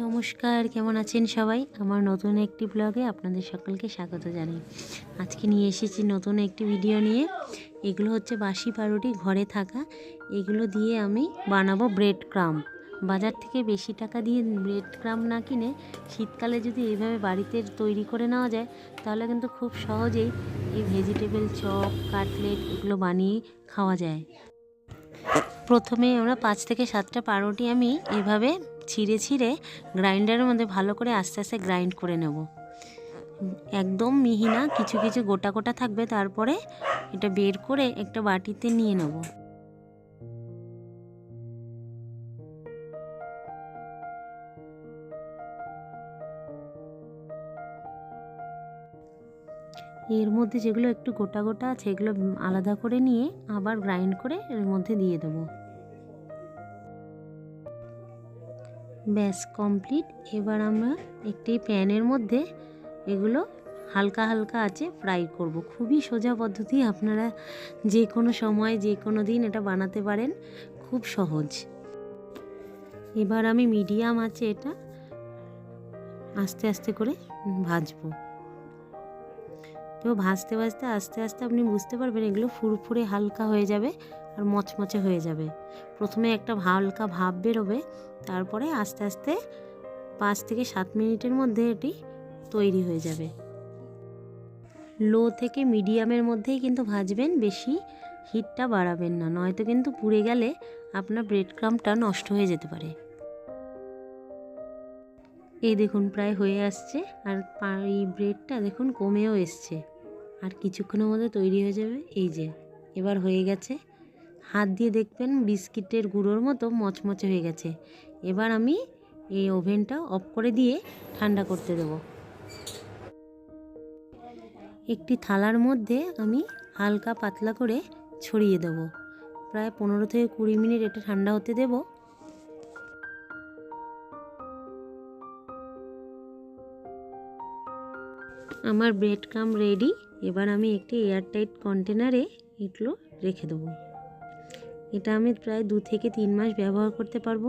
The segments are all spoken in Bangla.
নমস্কার, কেমন আছেন সবাই? আমার নতুন একটি ব্লগে আপনাদের সকলকে স্বাগত জানাই। আজকে নিয়ে এসেছি নতুন একটি ভিডিও নিয়ে। এগুলো হচ্ছে বাসি পাউরুটি ঘরে থাকা। এগুলো দিয়ে আমি বানাবো ব্রেড ক্রাম বাজার থেকে বেশি টাকা দিয়ে ব্রেড ক্রাম না কিনে শীতকালে যদি এইভাবে বাড়িতে তৈরি করে নেওয়া যায়, তাহলে কিন্তু খুব সহজেই এই ভেজিটেবল চপ কাটলেট এগুলো বানিয়ে খাওয়া যায়। প্রথমে আমরা পাঁচ থেকে সাতটা পাউরুটি আমি এভাবে ছিঁড়ে ছিঁড়ে গ্রাইন্ডারের মধ্যে ভালো করে আস্তে আস্তে গ্রাইন্ড করে নেব। একদম মিহি না, কিছু কিছু গোটা গোটা থাকবে, তারপরে এটা বের করে একটা বাটিতে নিয়ে নেব। এর মধ্যে যেগুলো একটু গোটা গোটা আছে, এগুলো আলাদা করে নিয়ে আবার গ্রাইন্ড করে এর মধ্যে দিয়ে দেবো। ব্যাস কমপ্লিট এবার আমরা একটি প্যানের মধ্যে এগুলো হালকা হালকা আছে ফ্রাই করব। খুবই সোজা পদ্ধতি, আপনারা যে কোনো সময়, যে কোনো দিন এটা বানাতে পারেন, খুব সহজ। এবার আমি মিডিয়াম আছে এটা, আস্তে আস্তে করে ভাজবো। তো ভাজতে ভাজতে আস্তে আস্তে আপনি বুঝতে পারবেন এগুলো ফুরফুরে হালকা হয়ে যাবে। আর মচমচে হয়ে যাবে। প্রথমে একটা হালকা ভাব বেরোবে, তারপরে আস্তে আস্তে পাঁচ থেকে সাত মিনিটের মধ্যে এটি তৈরি হয়ে যাবে। লো থেকে মিডিয়ামের মধ্যেই কিন্তু ভাজবেন, বেশি হিটটা বাড়াবেন না, নয়তো কিন্তু পুড়ে গেলে আপনার ব্রেড ক্রামটা নষ্ট হয়ে যেতে পারে। এই দেখুন, প্রায় হয়ে আসছে, আর এই ব্রেডটা দেখুন কমেও এসছে। আর কিছুক্ষণের মধ্যে তৈরি হয়ে যাবে, এই যে, এবার হয়ে গেছে হাত দিয়ে দেখবেন বিস্কিটের গুঁড়োর মতো মচমচে হয়ে গেছে। এবার আমি এই ওভেনটা অফ করে দিয়ে ঠান্ডা করতে দেব। একটি থালার মধ্যে আমি হালকা পাতলা করে ছড়িয়ে দেব। প্রায় পনেরো থেকে কুড়ি মিনিট এটা ঠান্ডা হতে দেব। আমার ব্রেড কাম রেডি। এবার আমি একটি এয়ারটাইট কন্টেনারে এগুলো রেখে দেবো। এটা আমি প্রায় দু থেকে তিন মাস ব্যবহার করতে পারব।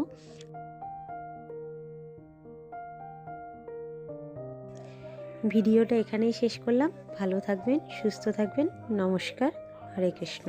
ভিডিওটা এখানেই শেষ করলাম। ভালো থাকবেন, সুস্থ থাকবেন। নমস্কার, হরে কৃষ্ণ।